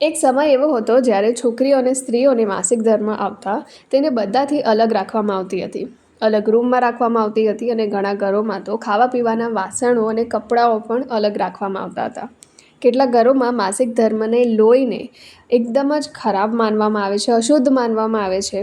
એક સમય એવો હતો જ્યારે છોકરીઓ અને સ્ત્રીઓને માસિક ધર્મ આવતા તેને બધાથી અલગ રાખવામાં આવતી હતી. અલગ રૂમમાં રાખવામાં આવતી હતી અને ઘણા ઘરોમાં તો ખાવા પીવાના વાસણો અને કપડાઓ પણ અલગ રાખવામાં આવતા હતા. કેટલાક ઘરોમાં માસિક ધર્મને લોહીને એકદમ જ ખરાબ માનવામાં આવે છે, અશુદ્ધ માનવામાં આવે છે.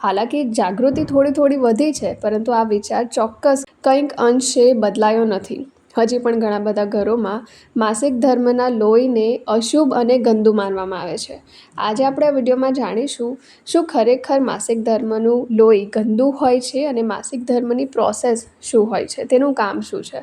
હાલાકી જાગૃતિ થોડી થોડી વધી છે, પરંતુ આ વિચાર ચોક્કસ કંઈક અંશે બદલાયો નથી. હજી પણ ઘણા બધા ઘરોમાં માસિક ધર્મના લોહીને અશુભ અને ગંદુ માનવામાં આવે છે. આજે આપણે આ વિડીયોમાં જાણીશું શું ખરેખર માસિક ધર્મનું લોહી ગંદુ હોય છે અને માસિક ધર્મની પ્રોસેસ શું હોય છે? તેનું કામ શું છે?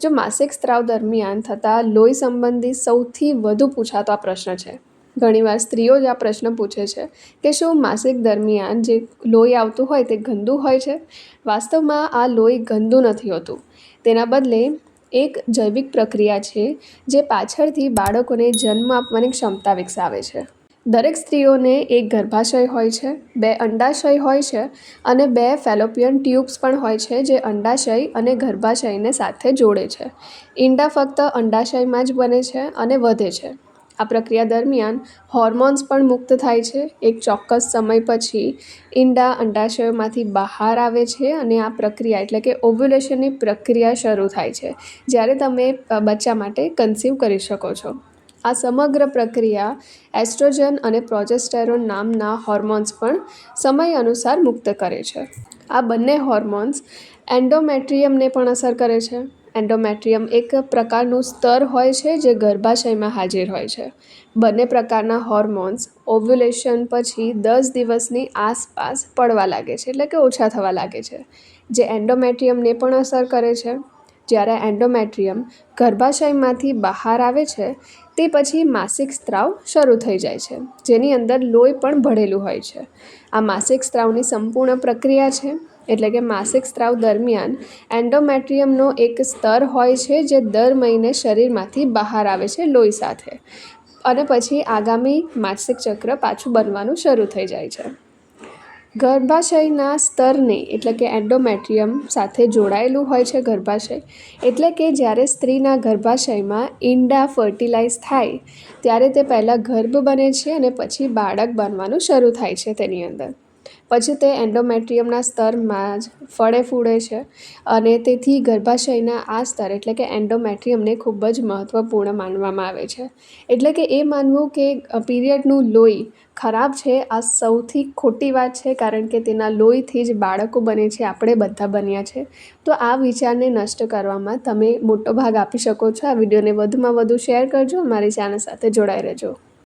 જો માસિક સ્ત્રાવ દરમિયાન થતા લોહી સંબંધી સૌથી વધુ પૂછાતો આ પ્રશ્ન છે. ઘણીવાર સ્ત્રીઓ જ આ પ્રશ્ન પૂછે છે કે શું માસિક દરમિયાન જે લોહી આવતું હોય તે ગંદુ હોય છે? વાસ્તવમાં આ લોહી ગંદુ નથી હોતું. તેના બદલે એક જૈવિક પ્રક્રિયા છે જે પાછળથી બાળકોને જન્મ આપવાની ક્ષમતા વિકસાવે છે. દરેક સ્ત્રીઓને એક ગર્ભાશય હોય છે, બે અંડાશય હોય છે અને બે ફેલોપિયન ટ્યુબ્સ પણ હોય છે જે અંડાશય અને ગર્ભાશયને સાથે જોડે છે. ઈંડા ફક્ત અંડાશયમાં જ બને છે અને વધે છે. આ પ્રક્રિયા દરમિયાન હોર્મોન્સ પણ મુક્ત થાય છે. એક ચોક્કસ સમય પછી ઈંડા અંડાશયમાંથી બહાર આવે છે અને આ પ્રક્રિયા એટલે કે ઓવ્યુલેશનની પ્રક્રિયા શરૂ થાય છે. જ્યારે તમે બચ્ચા માટે કન્સીવ કરી શકો છો. આ સમગ્ર પ્રક્રિયા એસ્ટ્રોજન અને પ્રોજેસ્ટેરોન નામના હોર્મોન્સ પણ સમય અનુસાર મુક્ત કરે છે. આ બંને હોર્મોન્સ એન્ડોમેટ્રિયમને પણ અસર કરે છે. એન્ડોમેટ્રિયમ એક પ્રકારનું સ્તર હોય છે જે ગર્ભાશયમાં હાજર હોય છે. બંને પ્રકારના હોર્મોન્સ ઓવ્યુલેશન પછી દસ દિવસની આસપાસ પડવા લાગે છે, એટલે કે ઓછા થવા લાગે છે, જે એન્ડોમેટ્રિયમને પણ અસર કરે છે. જ્યારે એન્ડોમેટ્રિયમ ગર્ભાશયમાંથી બહાર આવે છે, તે પછી માસિક સ્ત્રાવ શરૂ થઈ જાય છે, જેની અંદર લોહી પણ ભળેલું હોય છે. આ માસિક સ્ત્રાવની સંપૂર્ણ પ્રક્રિયા છે. એટલે કે માસિક સ્ત્રાવ દરમિયાન એન્ડોમેટ્રિયમનો એક સ્તર હોય છે જે દર મહિને શરીરમાંથી બહાર આવે છે લોહી સાથે. અને પછી આગામી માસિક ચક્ર પાછું બનવાનું શરૂ થઈ જાય છે. ગર્ભાશયના સ્તરને એટલે કે એન્ડોમેટ્રિયમ સાથે જોડાયેલું હોય છે ગર્ભાશય. એટલે કે જ્યારે સ્ત્રીના ગર્ભાશયમાં ઈંડા ફર્ટિલાઇઝ થાય, ત્યારે તે પહેલાં ગર્ભ બને છે અને પછી બાળક બનવાનું શરૂ થાય છે તેની અંદર. પછી તે એન્ડોમેટ્રિયમના સ્તરમાં જ ફળે ફૂડે છે અને તેથી ગર્ભાશયના આ સ્તર એટલે કે એન્ડોમેટ્રિયમને ખૂબ જ મહત્ત્વપૂર્ણ માનવામાં આવે છે. એટલે કે એ માનવું કે પીરિયડનું લોહી ખરાબ છે, આ સૌથી ખોટી વાત છે કારણ કે તેના લોહીથી જ બાળકો બને છે, આપણે બધા બન્યા છે. તો આ વિચારને નષ્ટ કરવામાં તમે મોટો ભાગ આપી શકો છો. આ વિડીયોને વધુમાં વધુ શેર કરજો. મારી ચેનલ સાથે જોડાઈ રહેજો.